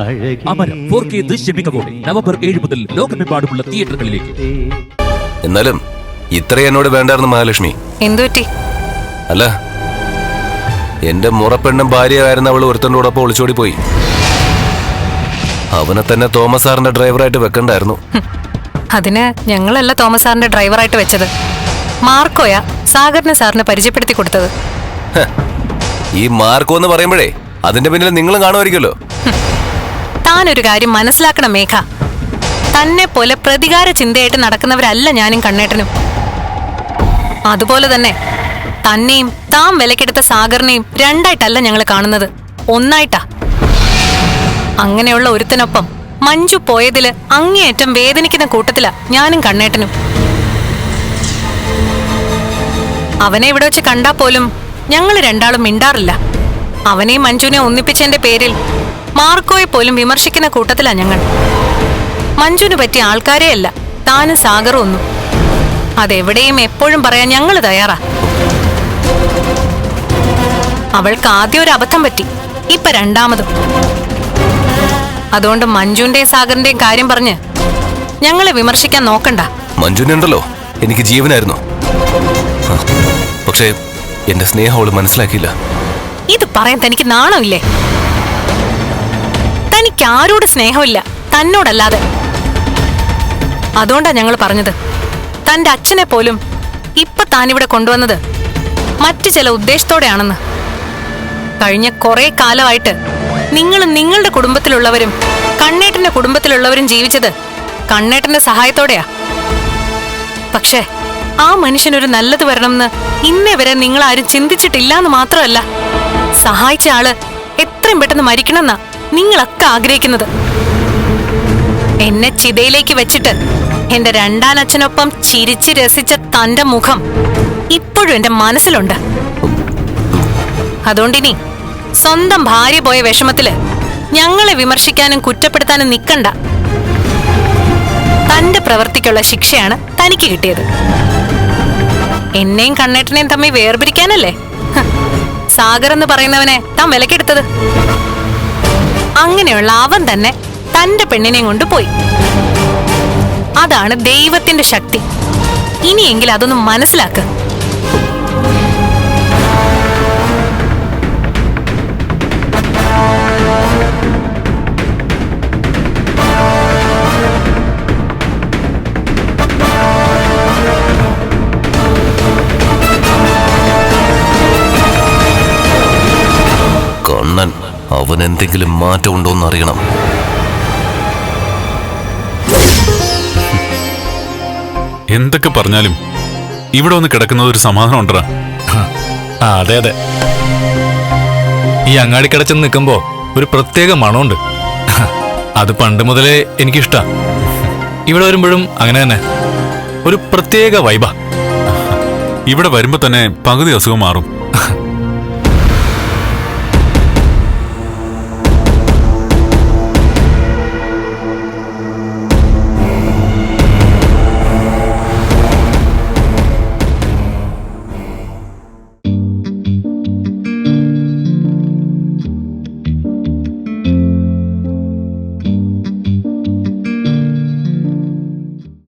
Amaram four K ദൃശ്യമികവോടെ November ഏഴ് മുതൽ ലോകമെമ്പാടുമുള്ള തിയേറ്ററുകളിലേക്ക്. എന്നാലും ഇത്ര എന്നോട് വേണ്ടായിരുന്നു മഹാലക്ഷ്മി. എന്തുപറ്റി അല്ല എന്റെ മുറപ്പെണ്ണും ഭാര്യയായിരുന്ന അവൾ ഒരുത്തനോടൊപ്പം ഒളിച്ചോടി പോയി അവനെ തന്നെ തോമസ് സാറിന്റെ ഡ്രൈവറായിട്ട് വെക്കണ്ടായിരുന്നു. അതിന് ഞങ്ങളല്ല തോമസ് സാറിന്റെ ഡ്രൈവറായിട്ട് വെച്ചത്. മാർക്കോയാ സാഗറിന് സാറിന് പരിചയപ്പെടുത്തി കൊടുത്തത്. ഹ, ഈ മാർക്കോ എന്ന് പറയുമ്പോഴേ അതിന്റെ പിന്നിൽ നിങ്ങളും കാണുമായിരിക്കുമല്ലോ. താനൊരു കാര്യം മനസ്സിലാക്കണം മേഘ. തന്നെ പോലെ പ്രതികാര ചിന്തയായിട്ട് നടക്കുന്നവരല്ല ഞാനും കണ്ണേട്ടനും. അതുപോലെ തന്നെ തന്നെയും താൻ വിലക്കെടുത്ത സാഗറിനെയും രണ്ടായിട്ടല്ല ഞങ്ങൾ കാണുന്നത്. ഒന്നായിട്ടാ. അങ്ങനെയുള്ള ഒരുത്തനൊപ്പം മഞ്ജു പോയതിൽ അങ്ങേയറ്റം വേദനിക്കുന്ന കൂട്ടത്തിലാ ഞാനും കണ്ണേട്ടനും. അവനെ ഇവിടെ വെച്ച് കണ്ടാ പോലും ഞങ്ങൾ രണ്ടാളും മിണ്ടാറില്ല. അവനെയും മഞ്ജുവിനെ ഒന്നിപ്പിച്ചതിന്റെ പേരിൽ മാർക്കോയെ പോലും വിമർശിക്കുന്ന കൂട്ടത്തിലാ ഞങ്ങൾ. മഞ്ജുവിന് പറ്റിയ ആൾക്കാരെ അല്ല താനും സാഗറും ഒന്നും. അതെവിടെയും എപ്പോഴും പറയാൻ ഞങ്ങൾ തയ്യാറാ. അവൾക്ക് ആദ്യം ഒരു അബദ്ധം പറ്റി ഇപ്പൊ രണ്ടാമതും. അതുകൊണ്ട് മഞ്ജുവിന്റെയും സാഗറിന്റെയും കാര്യം പറഞ്ഞ് ഞങ്ങളെ വിമർശിക്കാൻ നോക്കണ്ട. മഞ്ജുനുണ്ടല്ലോ എനിക്ക് ജീവനായിരുന്നു. പക്ഷേ എന്റെ സ്നേഹം അവൾ മനസ്സിലാക്കിയില്ല. ഇത് പറയാൻ തനിക്ക് നാണമില്ലേ? തനിക്ക് ആരോട് സ്നേഹമില്ല തന്നോടല്ലാതെ. അതുകൊണ്ടാ ഞങ്ങൾ പറഞ്ഞത്. തന്റെ അച്ഛനെ പോലും ഇപ്പൊ താനിവിടെ കൊണ്ടുവന്നത് മറ്റു ചില ഉദ്ദേശത്തോടെയാണെന്ന്. കഴിഞ്ഞ കുറെ കാലമായിട്ട് നിങ്ങൾ നിങ്ങളുടെ കുടുംബത്തിലുള്ളവരും കണ്ണേട്ടന്റെ കുടുംബത്തിലുള്ളവരും ജീവിച്ചത് കണ്ണേട്ടന്റെ സഹായത്തോടെയാ. പക്ഷേ ആ മനുഷ്യനൊരു നല്ലത് വരണമെന്ന് ഇന്നേ വരെ നിങ്ങൾ ആരും ചിന്തിച്ചിട്ടില്ല എന്ന് മാത്രമല്ല. സഹായിച്ച ആൾ എത്രയും പെട്ടെന്ന് മരിക്കണമെന്നാ നിങ്ങളൊക്കെ ആഗ്രഹിക്കുന്നത്. എന്നെ ചിതയിലേക്ക് വെച്ചിട്ട് എന്റെ രണ്ടാനച്ഛനൊപ്പം ചിരിച്ച് രസിച്ച തന്റെ മുഖം ഇപ്പോഴും എന്റെ മനസ്സിലുണ്ട്. അതുകൊണ്ടിനി സ്വന്തം ഭാര്യ പോയ വിഷമത്തിൽ ഞങ്ങളെ വിമർശിക്കാനും കുറ്റപ്പെടുത്താനും നിൽക്കണ്ട തന്റെ പ്രവൃത്തിക്കുള്ള ശിക്ഷയാണ് തനിക്ക് കിട്ടിയത്. എന്നെയും കണ്ണേട്ടനെയും തമ്മിൽ വേർപിരിക്കാനല്ലേ? സാഗർ എന്ന് പറയുന്നവനെ താൻ വിലക്കെടുത്തത്. അങ്ങനെയുള്ള അവൻ തന്നെ തന്റെ പെണ്ണിനെയും കൊണ്ട് പോയി. അതാണ് ദൈവത്തിന്റെ ശക്തി. ഇനിയെങ്കിലും അതൊന്നും മനസ്സിലാക്ക്. കണ്ണൻ അവൻ എന്തെങ്കിലും മാറ്റം ഉണ്ടോന്ന് അറിയണം എന്തൊക്കെ പറഞ്ഞാലും ഇവിടെ ഒന്ന് കിടക്കുന്നത് ഒരു സമാധാനം ഉണ്ടറാ അതെ അതെ. ഈ അങ്ങാടി കിടച്ചെന്ന് നിൽക്കുമ്പോ ഒരു പ്രത്യേക മണമുണ്ട്. അത് പണ്ട് മുതലേ എനിക്കിഷ്ടാ. ഇവിടെ വരുമ്പോഴും അങ്ങനെ തന്നെ. ഒരു പ്രത്യേക വൈബ. ഇവിടെ വരുമ്പോ തന്നെ പകുതി അസുഖം മാറും.